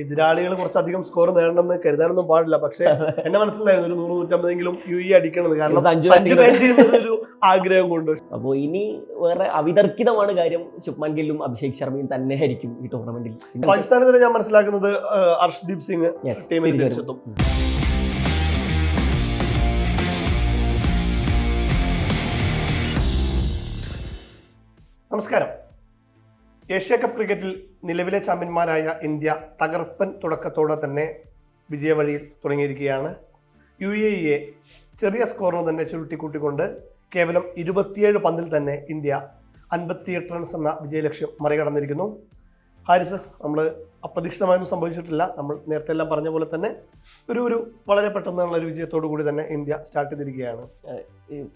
എതിരാളികൾ കുറച്ചധികം സ്കോർ നേടണമെന്ന് കരുതാനൊന്നും പാടില്ല. പക്ഷെ എന്റെ മനസ്സിലായിരുന്നു ഒരു നൂറ് നൂറ്റമ്പതെങ്കിലും യു ഇ അടിക്കണത് കാരണം ചെയ്യുന്നതൊരു ആഗ്രഹം കൊണ്ട്. അപ്പോൾ ഇനി വേറെ അവിതർക്കിതമാണ് കാര്യം ശുഭ്മാൻ ഗില്ലും അഭിഷേക് ശർമ്മയും തന്നെ ആയിരിക്കും ഈ ടൂർണമെന്റിൽ പാകിസ്ഥാനെതിരെ ഞാൻ മനസ്സിലാക്കുന്നത് അർഷ്ദീപ് സിംഗ് Yes, ടീമിൽ തിരിച്ചെത്തും. നമസ്കാരം. ഏഷ്യ കപ്പ് ക്രിക്കറ്റിൽ നിലവിലെ ചാമ്പ്യന്മാരായ ഇന്ത്യ തകർപ്പൻ തുടക്കത്തോടെ തന്നെ വിജയവഴിയിൽ തുടങ്ങിയിരിക്കുകയാണ്. യു എ ഇയെ ചെറിയ സ്കോറിന് തന്നെ ചുരുട്ടിക്കൂട്ടിക്കൊണ്ട് കേവലം ഇരുപത്തിയേഴ് പന്തിൽ തന്നെ ഇന്ത്യ അൻപത്തിയെട്ട് റൺസ് എന്ന വിജയലക്ഷ്യം മറികടന്നിരിക്കുന്നു. ഹാരിസ് നമ്മൾ അപ്രതീക്ഷിതമായൊന്നും സംഭവിച്ചിട്ടില്ല. നമ്മൾ നേരത്തെ എല്ലാം പറഞ്ഞ പോലെ തന്നെ ഒരു ഒരു വളരെ പെട്ടെന്നുള്ള ഒരു വിജയത്തോടു കൂടി തന്നെ ഇന്ത്യ സ്റ്റാർട്ട് ചെയ്തിരിക്കുകയാണ്.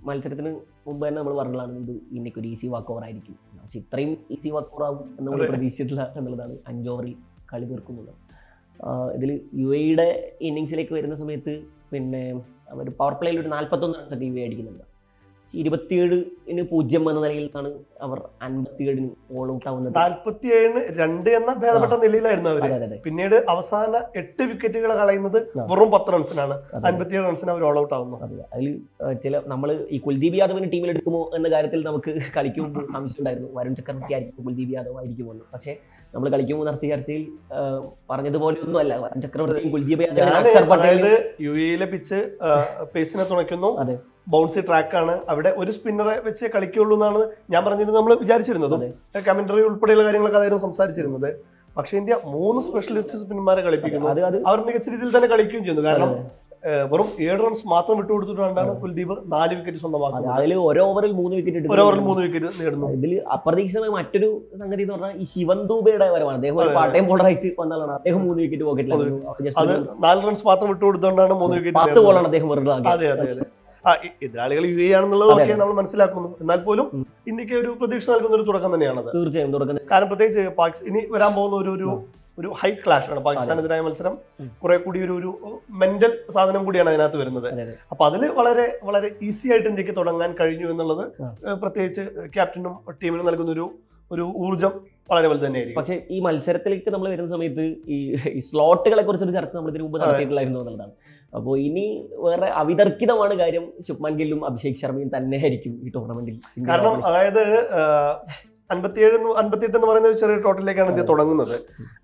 മത്സരത്തിന് മുമ്പ് തന്നെ നമ്മൾ പറഞ്ഞതാണ് ഇത് ഇന്ത്യയ്ക്ക് ഒരു ഈസി വാക്ക് ഓവർ ആയിരിക്കും. പക്ഷെ ഇത്രയും ഈസി വർക്കൗട്ടാവും എന്ന് നമ്മൾ. പ്രതീക്ഷിച്ചിട്ടില്ല എന്നുള്ളതാണ് അഞ്ച് ഓവറിൽ കളി തീർക്കുന്നത് ഇതിൽ യു എയുടെ ഇന്നിങ്സിലേക്ക് വരുന്ന സമയത്ത് പിന്നെ അവർ പവർ പ്ലേയിൽ ഒരു നാൽപ്പത്തൊന്ന് റൺസ് യു എ അടിക്കുന്നുണ്ട് ഇരുപത്തിയേഴിന് പൂജ്യം എന്ന നിലയിലാണ് അവർ അൻപത്തിയേഴിന് ഓൾ ഔട്ട് ആവുന്നത്. നാൽപ്പത്തിയേഴിന് രണ്ട് എന്ന ഭേദപ്പെട്ട നിലയിലായിരുന്നു അവർ പിന്നീട് അവസാന എട്ട് വിക്കറ്റുകൾ കളയുന്നത്. വെറും പത്ത് റൺസിനാണ്. അൻപത്തിയേഴ് റൺസിന് അവർ ഓൾ ഔട്ട് ആവുന്നു. അതെ അതിൽ ചില നമ്മൾ ഈ കുൽദീപ് യാദവിന് ടീമിൽ എടുക്കുമോ എന്ന കാര്യത്തിൽ നമുക്ക് കളിക്കുമ്പോൾ സംശയം ഉണ്ടായിരുന്നു വരുൺ ചക്രവർത്തി ആയിരിക്കും കുൽദീപ് യാദവ് ആയിരിക്കുമോ എന്ന്. പക്ഷേ നമ്മൾ കളിക്കുമ്പോൾ നടത്തിയ ചർച്ചയിൽ പറഞ്ഞതുപോലെ ഒന്നും അല്ല. വരുൺ ചക്രവർത്തിയും കുൽദീപ് യാദവ് യു എയിലെ പിച്ച് പേസിനെ തുണയ്ക്കുന്നു. ബൗൺസി ട്രാക്കാണ്. അവിടെ ഒരു സ്പിന്നറെ വെച്ച് കളിക്കുള്ളൂ എന്നാണ് ഞാൻ പറഞ്ഞിരുന്നത് നമ്മൾ വിചാരിച്ചിരുന്നതും. കമന്ററി ഉൾപ്പെടെയുള്ള കാര്യങ്ങളൊക്കെ അതായിരുന്നു സംസാരിച്ചിരുന്നത്. പക്ഷേ ഇന്ത്യ മൂന്ന് സ്പെഷ്യലിസ്റ്റ് സ്പിന്നർമാരെ കളിപ്പിക്കുന്നു. അവർ മികച്ച രീതിയിൽ തന്നെ കളിക്കുകയും ചെയ്യുന്നു. കാരണം വെറും ഏഴ് റൺസ് മാത്രം വിട്ടുകൊടുത്തിട്ടാണ് കുൽദീപ് നാല് വിക്കറ്റ് സ്വന്തമാക്കുന്നത്. അതിൽ ഒരു ഓവറിൽ മൂന്ന് വിക്കറ്റ് ഒരു ഓവറിൽ മൂന്ന് വിക്കറ്റ് നേടുന്നു. ഇതിൽ അപ്രതീക്ഷിതമായ മറ്റൊരു സംഗതി എന്ന് പറഞ്ഞാൽ ഈ ശിവൻ ദൂബയുടെ വരവാണ്. അദ്ദേഹം ഒരു പാർട്ട് ടൈം ബോളറായിട്ട് വന്നാലാണ് അദ്ദേഹം മൂന്ന് വിക്കറ്റ് പോക്കറ്റിലായിരുന്നു അത്. നാല് റൺസ് മാത്രം വിട്ടുകൊടുത്തുകൊണ്ടാണ് മൂന്ന് വിക്കറ്റ് പത്ത് ബോളാണ് അദ്ദേഹം വെറുതെ അതെ അതെ. എതിരാളികൾ യു എ ആണെന്നുള്ളത് ഒക്കെ നമ്മൾ മനസ്സിലാക്കുന്നു. എന്നാൽ പോലും. ഇന്ത്യയ്ക്ക് ഒരു പ്രതീക്ഷ നൽകുന്ന ഒരു തുടക്കം തന്നെയാണത് തീർച്ചയായും തുടക്കം കാരണം പ്രത്യേകിച്ച് പാകിസ്ഥാൻ ഇനി വരാൻ പോകുന്ന ഒരു ഒരു ഒരു ഹൈ ക്ലാഷ് ആണ്. പാകിസ്ഥാനെതിരായ മത്സരം. കുറെ കൂടി ഒരു ഒരു മെന്റൽ സാധനം കൂടിയാണ് അതിനകത്ത് വരുന്നത്. അപ്പൊ അതിൽ വളരെ വളരെ ഈസി ആയിട്ട് ഇന്ത്യയ്ക്ക് തുടങ്ങാൻ കഴിഞ്ഞു എന്നുള്ളത് പ്രത്യേകിച്ച് ക്യാപ്റ്റനും ടീമിനും നൽകുന്ന ഒരു ഒരു ഊർജം വളരെ വലുത് തന്നെയായിരിക്കും. പക്ഷേ ഈ മത്സരത്തിലേക്ക് നമ്മൾ വരുന്ന സമയത്ത് ഈ സ്ലോട്ടുകളെ കുറിച്ചൊരു ചർച്ച നമ്മൾ ഇതിനു മുമ്പ് അതെ. നടത്തിയിട്ടില്ലായിരുന്നു എന്നുള്ളതാണ്. അപ്പോൾ ഇനി വേറെ അവിതർക്കിതമാണ് കാര്യം ശുഭ്മാൻ ഗില്ലും അഭിഷേക് ശർമ്മയും തന്നെ ആയിരിക്കും ഈ ടൂർണമെന്റിൽ കാരണം. അതായത് അൻപത്തിയേഴ് അൻപത്തിയെട്ട് എന്ന് പറയുന്ന ചെറിയ ടോട്ടലിലേക്കാണ് ഇന്ത്യ തുടങ്ങുന്നത്.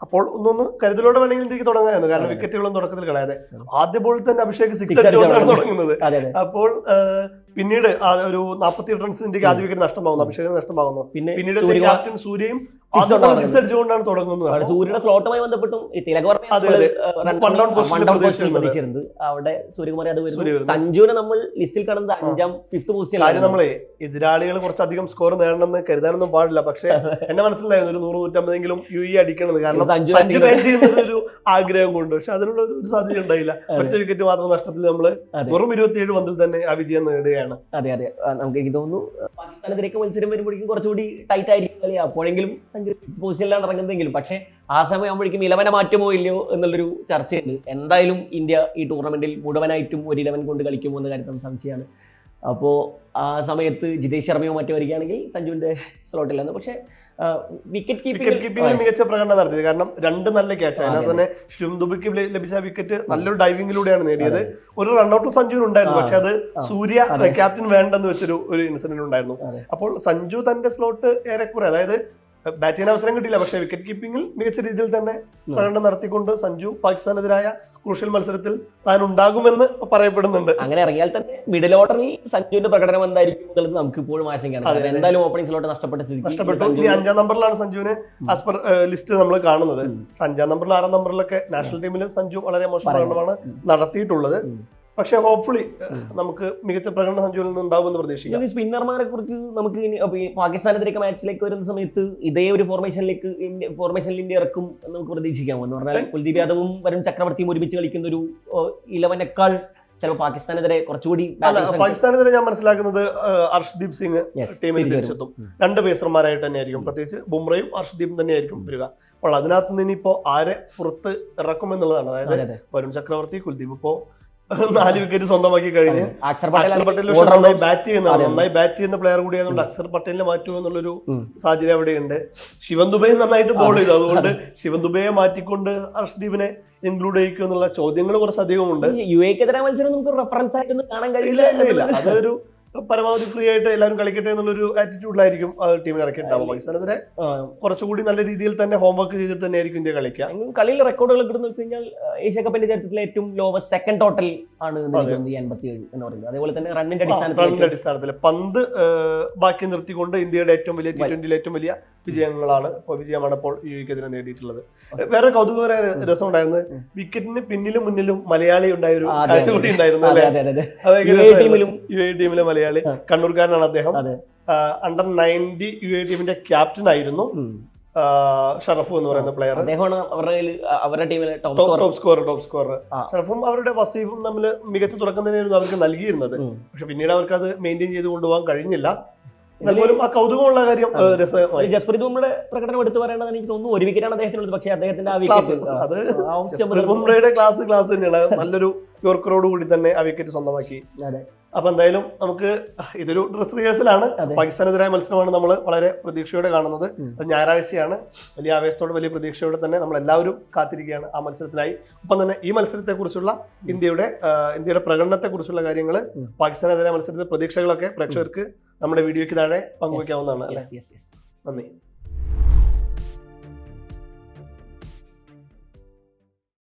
അപ്പോൾ ഒന്നൊന്ന് കരുതലോടെ വേണമെങ്കിൽ ഇന്ത്യയ്ക്ക് തുടങ്ങാനായിരുന്നു. കാരണം. വിക്കറ്റുകളും തുടക്കത്തിൽ കളയാതെ. ആദ്യ ബോളിൽ തന്നെ അഭിഷേക് സിക്സ് അടിച്ചുകൊണ്ടാണ് തുടങ്ങുന്നത്. അപ്പോൾ പിന്നീട് ഒരു നാൽപ്പത്തി റൺസ് ഇന്ത്യയ്ക്ക് ആദ്യ വിക്കറ്റ് നഷ്ടമാകുന്നു. അഭിഷേക് നഷ്ടമാകുന്നു. പിന്നെ പിന്നീട് ക്യാപ്റ്റൻ സൂര്യയും സിക്സ് അടിച്ചുകൊണ്ടാണ് തുടങ്ങുന്നത്. സൂര്യയുടെ സ്ലോട്ടുമായി ബന്ധപ്പെട്ടും ഈ തിലക് വർമ്മയെ അതെ, നമ്മൾ, അതെ. ഏഹ്, run- One down position one ൽ down position ൽ പ്രതീക്ഷിച്ചിരുന്നത്. പ്രതീക്ഷിച്ചിരുന്നത് അവിടെ സൂര്യകുമാരി അത് വരുന്നു. സഞ്ജുവിനെ നമ്മൾ ലിസ്റ്റിൽ കാണുന്നത് അഞ്ചാം ഫിഫ്ത് പൊസിഷൻ നമ്മളെ എതിരാളികൾ കുറച്ചധികം സ്കോർ നേടണമെന്ന് കരുതാനൊന്നും പാടില്ല. പക്ഷെ എന്നെ മനസ്സിലായിരുന്നു ഒരു നൂറ് നൂറ്റമ്പതെങ്കിലും യു ഇ അടിക്കണത് കാരണം സഞ്ജു ബാറ്റ് ചെയ്യുന്നത് ഒരു ആഗ്രഹം കൊണ്ട്. പക്ഷെ അതിനുള്ള ഒരു സാധ്യത ഉണ്ടായില്ല. ഒറ്റ വിക്കറ്റ് മാത്രം നഷ്ടത്തിൽ നമ്മൾ. വെറും ഇരുപത്തിയേഴ് പന്തിൽ തന്നെ ആ വിജയം നേടുകയാണ്. അതെ അതെ. നമുക്ക് എനിക്ക് തോന്നുന്നു പാകിസ്ഥാനെതിരേക്ക് മത്സരം വരുമ്പോഴേക്കും കുറച്ചുകൂടി ടൈറ്റ് ആയിരിക്കും അപ്പോഴെങ്കിലും പൊസിഷനിലാണ് ഇറങ്ങുന്നതെങ്കിലും പക്ഷേ ആ സമയമാകുമ്പോഴേക്കും ഇലവനെ മാറ്റുമോ ഇല്ലയോ എന്നുള്ളൊരു ചർച്ചയുണ്ട്. എന്തായാലും ഇന്ത്യ ഈ ടൂർണമെന്റിൽ മുഴുവനായിട്ടും ഒരു ഇലവൻ കൊണ്ട് കളിക്കുമോ എന്ന കാര്യത്തിൽ സംശയമാണ്. അപ്പോൾ ആ സമയത്ത് ജിതേഷ് ശർമ്മയോ മറ്റോ വരികയാണെങ്കിൽ സഞ്ജുവിന്റെ സ്ലോട്ടില്ലായിരുന്നു പക്ഷേ വിക്കറ്റ് കീപ്പിംഗ് മികച്ച പ്രകടനം നടത്തിയത്. കാരണം രണ്ട് നല്ല ക്യാച്ച് അതിനകത്ത് തന്നെ ശിവം ദുബിക്ക് ലഭിച്ച വിക്കറ്റ് നല്ലൊരു ഡൈവിംഗിലൂടെയാണ് നേടിയത്. ഒരു റൺഔട്ടും സഞ്ജുവിന് ഉണ്ടായിരുന്നു. പക്ഷെ അത് സൂര്യ ക്യാപ്റ്റൻ വേണ്ടെന്ന് വെച്ചൊരു ഒരു ഇൻസിഡന്റ് ഉണ്ടായിരുന്നു. അപ്പോൾ സഞ്ജു തന്റെ സ്ലോട്ട് ഏറെക്കുറെ അതായത് ബാറ്റ് ചെയ്യാൻ അവസരം കിട്ടിയില്ല. പക്ഷേ വിക്കറ്റ് കീപ്പിംഗിൽ മികച്ച രീതിയിൽ തന്നെ പ്രകടനം നടത്തിക്കൊണ്ട് സഞ്ജു പാകിസ്ഥാനെതിരായ ക്രൂഷ്യൽ മത്സരത്തിൽ താൻ ഉണ്ടാകുമെന്ന് പറയപ്പെടുന്നുണ്ട്. അങ്ങനെ ഇറങ്ങിയാൽ തന്നെ മിഡിൽ ഓർഡറിൽ സഞ്ജുവിന്റെ പ്രകടനം എന്തായിരിക്കും എന്നുള്ളത് നമുക്ക് ഇപ്പോഴും ആശങ്കയാണ്. എന്തായാലും ഓപ്പണിംഗ് സ്ലോട്ട് നഷ്ടപ്പെട്ട നഷ്ടപ്പെട്ടു. ഇനി അഞ്ചാം നമ്പറിലാണ് സഞ്ജുവിന് ആസ് പെർ ലിസ്റ്റ് നമ്മൾ കാണുന്നത്. അഞ്ചാം നമ്പറിൽ ആറാം നമ്പറിലൊക്കെ നാഷണൽ ടീമിൽ സഞ്ജു വളരെ മോശം പ്രകടനമാണ് നടത്തിയിട്ടുള്ളത്. പക്ഷേ ഹോപ്പ്ഫുള്ളി നമുക്ക് മികച്ച പ്രകടനം സഞ്ജുവിൽ നിന്ന് ഉണ്ടാവുമെന്ന് പ്രതീക്ഷിക്കാം. സ്പിന്നർമാരെ കുറിച്ച് നമുക്ക് പാകിസ്ഥാനെതിരേക്ക് മാച്ചിലേക്ക് വരുന്ന സമയത്ത് ഇതേ ഒരു ഫോർമേഷനിലേക്ക് ഫോർമേഷനിൽ ഇന്ത്യ ഇറക്കും എന്ന് നമുക്ക് പ്രതീക്ഷിക്കാമോ? എന്ന് പറഞ്ഞാൽ കുൽദീപ് യാദവും വരുൺ ചക്രവർത്തിയും ഒരുമിച്ച് കളിക്കുന്ന ഒരു ഇലവനേക്കാൾ ചിലപ്പോൾ പാകിസ്ഥാനെതിരെ കുറച്ചുകൂടി പാകിസ്ഥാനെതിരെ ഞാൻ മനസ്സിലാക്കുന്നത് അർഷ്ദീപ് സിംഗ് ടീമിൽ തിരിച്ചു തിരിച്ചെത്തും. വരും. രണ്ട് പേസർമാരായിട്ട് തന്നെയായിരിക്കും. പ്രത്യേകിച്ച് ബുംറയും അർഷ്ദീപും തന്നെയായിരിക്കും വരിക. അപ്പോൾ അതിനകത്ത് നിന്ന് ഇപ്പോൾ ആരെ പുറത്ത് ഇറക്കും എന്നുള്ളതാണ് അതായത് അതെ, അതെ. വരുൺ ചക്രവർത്തി കുൽദീപ് ഇപ്പോ നാല് വിക്കറ്റ് സ്വന്തമാക്കി കഴിഞ്ഞ് അക്ഷർ പട്ടേൽ ബാറ്റ് ചെയ്യുന്നതാണ് അതെ. നന്നായി ബാറ്റ് ചെയ്യുന്ന പ്ലെയർ കൂടിയായതുകൊണ്ട് അക്ഷർ പട്ടേലിനെ മാറ്റുക എന്നുള്ളൊരു. സാഹചര്യം അവിടെയുണ്ട്. ശിവൻ ദുബൈ നന്നായിട്ട് ബോൾ ചെയ്തു. അതുകൊണ്ട് ശിവൻ ദുബൈയെ മാറ്റിക്കൊണ്ട് ഹർഷ്ദീപിനെ ഇൻക്ലൂഡ് ചെയ്യിക്കും എന്നുള്ള ചോദ്യങ്ങൾ കുറച്ച് അധികമുണ്ട് ഈ യു എക്കെതിരെ മത്സരം നമുക്ക് റെഫറൻസ് ആയിട്ടൊന്നും കാണാൻ കഴിയില്ല ഇല്ല ഇല്ല അതൊരു പരമാവധി ഫ്രീ ആയിട്ട് എല്ലാവരും കളിക്കട്ടെ എന്നുള്ളൊരു ആറ്റിറ്റ്യൂഡിലായിരിക്കും ടീമിൽ ഇറക്കിയിട്ടുണ്ടാവും പാകിസ്ഥാനെതിരെ കുറച്ചുകൂടി നല്ല രീതിയിൽ തന്നെ ഹോംവർക്ക് ചെയ്തിട്ട് തന്നെ ആയിരിക്കും ഇന്ത്യ കളിക്കുക. കളിയിൽ റെക്കോർഡുകൾ കിട്ടുന്ന വെച്ച് കഴിഞ്ഞാൽ ഏഷ്യ കപ്പിന്റെ ചരിത്രത്തിലെ ഏറ്റവും ലോവസ്റ്റ് സെക്കൻഡ് ടോട്ടൽ ആണ് എന്ന് പറയുന്നത്. അതേപോലെ തന്നെ റണ്ണിന്റെ റണ്ണിന്റെ അടിസ്ഥാനത്തിൽ പന്ത് ബാക്കി നിർത്തിക്കൊണ്ട് ഇന്ത്യയുടെ ഏറ്റവും വലിയ ടി ട്വന്റിയിലെ ഏറ്റവും വലിയ വിജയങ്ങളാണ് വിജയമാണ് ഇപ്പോൾ യു എക്കെതിരെ നേടിയിട്ടുള്ളത്. വേറെ കൗതുകപരമായ രസം ഉണ്ടായിരുന്നു വിക്കറ്റിന് പിന്നിലും മുന്നിലും മലയാളി ഉണ്ടായ ഒരു കാഴ്ച കൂടി ഉണ്ടായിരുന്നു യു എ ടീമിലും. മലയാളി. കണ്ണൂർക്കാരനാണ് അദ്ദേഹം. അണ്ടർ നയന്റി യു എ ടീമിന്റെ ക്യാപ്റ്റൻ ആയിരുന്നു. ഷറഫു എന്ന് പറയുന്ന പ്ലെയർ ടോപ് അവരുടെ ടീമിലെ ടോപ്പ് സ്കോർ ടോപ്പ് സ്കോർ. ഷറഫും അവരുടെ വസീഫും തമ്മിൽ മികച്ച തുടക്കം തന്നെയായിരുന്നു അവർക്ക് നൽകിയിരുന്നത്. പക്ഷെ പിന്നീട് അവർക്ക് അത് മെയിന്റെയിൻ ചെയ്ത് കൊണ്ടുപോകാൻ കഴിഞ്ഞില്ല. ആ കൗതുകമുള്ള കാര്യം രസമായി ജസ്പ്രീത് ബുംറയുടെ പ്രകടനം എടുത്തു പറയേണ്ടത് എനിക്ക് തോന്നുന്നു ഒരു വിക്കറ്റാണ് അദ്ദേഹത്തിനുള്ളത്. പക്ഷേ അദ്ദേഹത്തിന്റെ ആ വിക്കറ്റ് ബുംറയുടെ ക്ലാസ് ക്ലാസ് തന്നെയാണ്. നല്ലൊരു യോർക്കറോട് കൂടി തന്നെ ആ വിക്കറ്റ് സ്വന്തമാക്കി. അപ്പൊ എന്തായാലും നമുക്ക് ഇതൊരു ഡ്രസ് റിഹേഴ്സലാണ്. പാകിസ്ഥാനെതിരായ മത്സരമാണ് നമ്മൾ വളരെ പ്രതീക്ഷയോടെ കാണുന്നത്. അത് ഞായറാഴ്ചയാണ്. വലിയ ആവേശത്തോടെ വലിയ പ്രതീക്ഷയോടെ തന്നെ നമ്മൾ എല്ലാവരും കാത്തിരിക്കുകയാണ് ആ മത്സരത്തിനായി. ഒപ്പം തന്നെ ഈ മത്സരത്തെക്കുറിച്ചുള്ള ഇന്ത്യയുടെ ഇന്ത്യയുടെ പ്രകടനത്തെക്കുറിച്ചുള്ള കാര്യങ്ങൾ. പാകിസ്ഥാനെതിരായ മത്സരത്തിലെ പ്രതീക്ഷകളൊക്കെ പ്രേക്ഷകർക്ക് നമ്മുടെ വീഡിയോയ്ക്ക് താഴെ പങ്കുവയ്ക്കാവുന്നതാണ് അല്ലേ. നന്ദി.